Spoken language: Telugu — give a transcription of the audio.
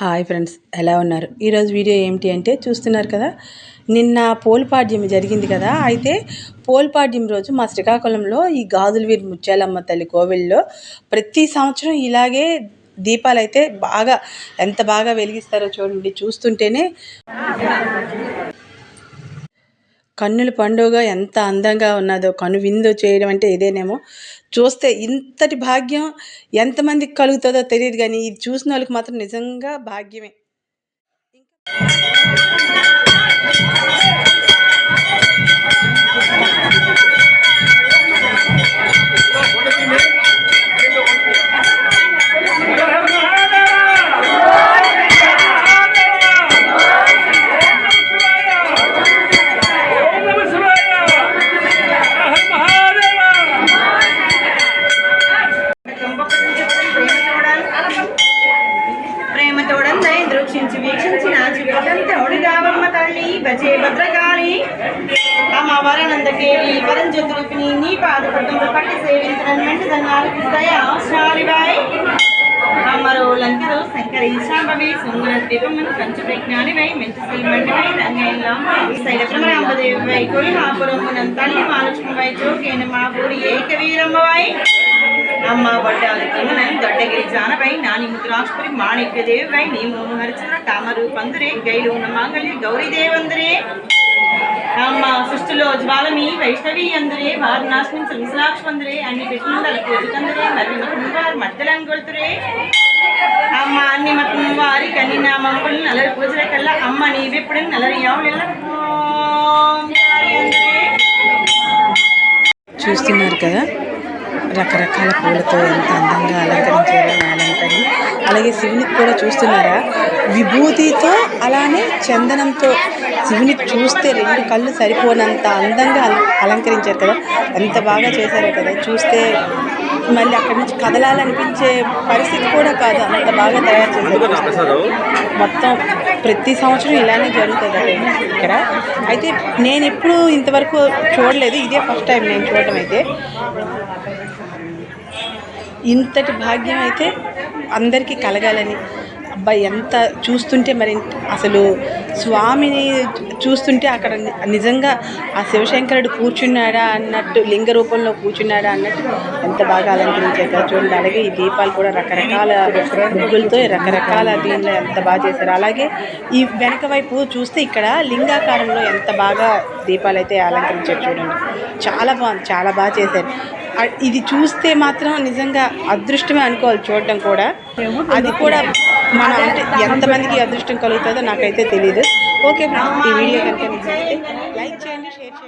హాయ్ ఫ్రెండ్స్ ఎలా ఉన్నారు? ఈరోజు వీడియో ఏమిటి అంటే చూస్తున్నారు కదా నిన్న పోల్పాడ్యం జరిగింది కదా అయితే పోల్పాడ్యం రోజు మా శ్రీకాకుళంలో ఈ గాజులవీరి ముత్యాలమ్మ తల్లి కోవిల్లో ప్రతి సంవత్సరం ఇలాగే దీపాలు అయితే బాగా ఎంత బాగా వెలిగిస్తారో చూడండి చూస్తుంటేనే. కన్నుల పండుగ ఎంత అందంగా ఉన్నదో కను విందు చేయడం అంటే ఇదేనేమో చూస్తే ఇంతటి భాగ్యం ఎంతమందికి కలుగుతుందో తెలియదు కానీ ఇది చూసిన వాళ్ళకి మాత్రం నిజంగా భాగ్యమే. ప్రేమతోడందై దృక్షించి వీక్షించిన చివరిదంతోడుగావమ్మ తల్లి భజే భద్రకాళి. అమ్మ వరనందకేళి వరం జ్యోతిరూపిణి నీ పాద పద్మలు పట్టి సేవించడం వెంట దన్నాలకు దయా శాలిబాయి అమ్మరు లంకరు సుందర దీపమును కంచు ప్రజ్ఞానివై మెంచి శ్రీమంటివై రంగయ్య శైల భ్రమరాంబదేవివై కొలిహాపురమునం తల్లి చోకేన మా ఊరి ఏక ಅಮ್ಮ అమ్మ వడ్డాలి తిమ్మనని దొడ్డగిరి జానపై నాని ముద్రాక్షపురి ದೇವೈ ನೀವು మూము నరచిన కామరు ಗೈಲು గైలు ఉన్న మాంగళ్య గౌరీదేవందురే. అమ్మ సృష్టిలో జ్వాలమి వైష్ణవి అందురే వారణాశనం శ్రీలాక్షమందురే అన్ని పెట్టినందర పూజకందురే మరి వారు మద్దలంగొడుతురే అమ్మ అన్ని మతం వారి కన్ని నా మంగులు నలరి పూజల కల్లా అమ్మ నీవెప్పుడు నలరి యావుల చూస్తున్నారు కదా? రకరకాల పూలతో ఎంత అందంగా అలంకరించారో నా అలంకరణ అలాగే శివునికి కూడా చూస్తున్నారా? విభూతితో అలానే చందనంతో శివుని చూస్తే రెండు కళ్ళు సరిపోనంత అందంగా అల- అలంకరించారు కదా. ఎంత బాగా చేశారో కదా. చూస్తే మళ్ళీ అక్కడి నుంచి కదలాలనిపించే పరిస్థితి కూడా కాదు. అంత బాగా తయారు చేశారు. మొత్తం ప్రతి సంవత్సరం ఇలానే జరుగుతుంది ఇక్కడ. అయితే నేను ఎప్పుడు ఇంతవరకు చూడలేదు. ఇదే ఫస్ట్ టైం నేను చూడటం అయితే. ఇంతటి భాగ్యం అయితే అందరికీ కలగాలని అబ్బాయి ఎంత చూస్తుంటే మరి అసలు స్వామిని చూస్తుంటే అక్కడ నిజంగా ఆ శివశంకరుడు కూర్చున్నాడా అన్నట్టు లింగ రూపంలో కూర్చున్నాడా అన్నట్టు ఎంత బాగా అలంకరించారు. కదా చూడండి అలాగే ఈ దీపాలు కూడా రకరకాల ముగ్గులతో రకరకాల దీనిలో ఎంత బాగా చేశారు. అలాగే ఈ వెనక వైపు చూస్తే ఇక్కడ లింగాకారంలో ఎంత బాగా దీపాలు అయితే అలంకరించారు చూడండి. చాలా బాగుంది చాలా బాగా చేశారు. ఇది చూస్తే మాత్రం నిజంగా అదృష్టమే అనుకోవాలి చూడటం కూడా. అది కూడా మన అంటే ఎంతమందికి అదృష్టం కలుగుతుందో నాకైతే తెలియదు ఓకే ఫ్రెండ్స్ ఈ వీడియో కనుక లైక్ చేయండి షేర్ చేయండి.